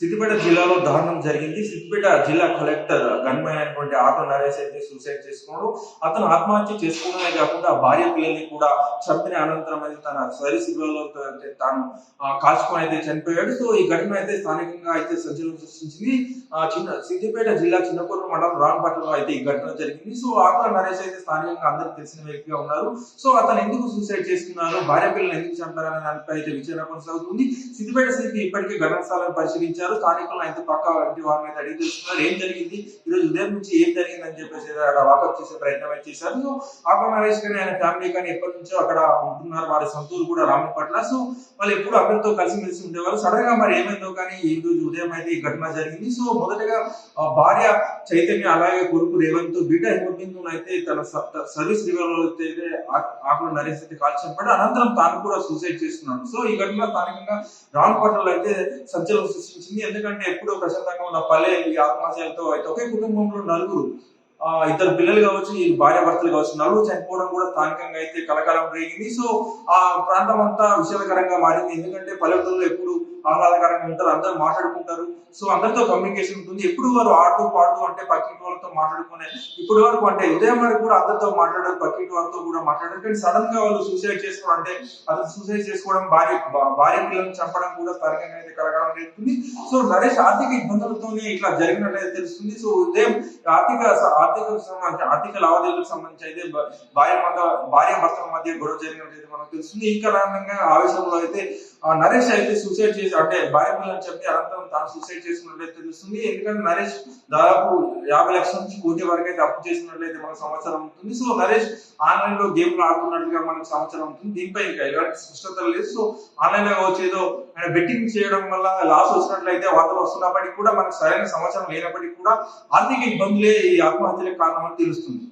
సిద్దిపేట జిల్లాలో దారుణం జరిగింది. సిద్దిపేట జిల్లా కలెక్టర్ గన్మైన అనేటువంటి ఆటో నరేష్ అయితే సూసైడ్ చేసుకున్నాడు. అతను ఆత్మహత్య చేసుకోవడమే కాకుండా భార్య పిల్లల్ని కూడా చంపిన అనంతరం అయితే తన సరి శిబిరంలో తాను కాల్చుకొని అయితే చనిపోయాడు. సో ఈ ఘటన అయితే స్థానికంగా అయితే సంచలనం సృష్టించింది. చిన్న సిద్దిపేట జిల్లా చిన్నపూర్ మండలం రాంపట్నంలో అయితే ఈ ఘటన జరిగింది. సో ఆటో నరేష్ అయితే స్థానికంగా అందరికి తెలిసిన వ్యక్తిగా ఉన్నారు. సో అతను ఎందుకు సూసైడ్ చేసుకున్నారు? భార్య పిల్లలు ఎందుకు చంపారనే దానిపై అయితే విచారణ కొనసాగుతుంది. సిద్దిపేట సిపి ఇప్పటికే ఘటన స్థలాన్ని పరిశీలించారు. స్థానికులను అయితే పక్క ఇంటి వారిని అయితే అడిగి తెలుసుకున్నారు. ఏం జరిగింది? ఈ రోజు ఉదయం నుంచి ఏం జరిగింది అని చెప్పేసి అక్కడ వాకప్ చేసే ప్రయత్నం అయితే చేశారు. సో ఆటో నరేష్ కానీ ఆయన ఫ్యామిలీ కానీ ఎప్పటి నుంచో అక్కడ ఉంటున్నారు. వారి సొంతూరు కూడా రామపట్ల సో వాళ్ళు ఎప్పుడు అందరితో కలిసిమెలిసి ఉండేవారు సడన్గా మరి ఏమైందో కానీ ఈ రోజు ఉదయం అయితే ఈ ఘటన జరిగింది. సో మొదటగా భార్య చైతన్య అలాగే కొడుకు రేవంత్ బీటా హిమబిందును అయితే తన సర్వీస్ రివర్ అయితే ఆకులు నరేష్ అయితే కాల్చబడి అనంతరం తాను కూడా సూసైడ్ చేసుకున్నాడు సో ఈ ఘటన స్థానికంగా రామపట్నంలో అయితే సంచలనం సృష్టించింది. ఎందుకంటే ఎప్పుడో ప్రశాంతంగా ఉన్న పల్లె ఈ ఆత్మహత్యలతో అయితే ఒకే కుటుంబంలో నలుగురు. ఆ, ఇద్దరు పిల్లలు కావచ్చు ఈ భార్య భర్తలు కావచ్చు నలుగురు చనిపోవడం కూడా స్థానికంగా అయితే కలకాలం రేగింది. సో ఆ ప్రాంతం అంతా విషాదకరంగా మారింది. ఎందుకంటే పల్లెటూరులో ఎప్పుడు ఆహ్లాదకరంగా ఉంటారు అందరూ మాట్లాడుకుంటారు. సో అందరితో కమ్యూనికేషన్ ఉంటుంది. ఎప్పుడు వారు ఆడుతూ పాడుతూ అంటే పక్కింటి వాళ్ళతో మాట్లాడుకునే ఇప్పుడు వరకు అంటే ఉదయం వరకు కూడా అందరితో మాట్లాడారు పక్కింటి వారితో కూడా మాట్లాడారు. కానీ సడన్గా వాళ్ళు సూసైడ్ చేసుకోవడం అంటే అతను సూసైడ్ చేసుకోవడం భార్య భార్య పిల్లలను చంపడం కూడా స్థానికంగా అయితే కలగడం జరుగుతుంది. సో నరేష్ ఆర్థిక ఇబ్బందులతోనే ఇట్లా జరిగినట్లయితే తెలుస్తుంది. సో ఉదయం ఆర్థిక ఆర్థిక సంబంధించి ఆర్థిక లావాదేవీలకు సంబంధించి అయితే భార్య మధ్య భార్య భర్తల మధ్య గొడవ జరిగినట్లయితే మనకు తెలుస్తుంది. ఈ కారణంగా ఆవేశంలో అయితే నరేష్ అయితే సూసైడ్ చేసి అంటే భార్య పిల్లలు చెప్పి అనంతరం తాను సూసైడ్ చేసినట్లయితే తెలుస్తుంది. ఎందుకంటే నరేష్ దాదాపు యాభై లక్షల నుంచి కోటి వరకు అయితే అప్పు చేసినట్లయితే మనకు సమాచారం ఉంటుంది. సో నరేష్ ఆన్లైన్లో గేమ్లు ఆడుతున్నట్లుగా మనకు సమాచారం ఉంటుంది. దీనిపై ఇంకా ఎలాంటి స్పష్టత లేదు. సో ఆన్లైన్లో వచ్చేదో ఆయన బెట్టింగ్ చేయడం వల్ల లాస్ వచ్చినట్లయితే వార్తలు వస్తున్నప్పటికీ కూడా మనకు సరైన సమాచారం లేనప్పటికీ కూడా ఆర్థిక ఇబ్బందులే ఈ ఆత్మహత్యలకు కారణమని తెలుస్తుంది.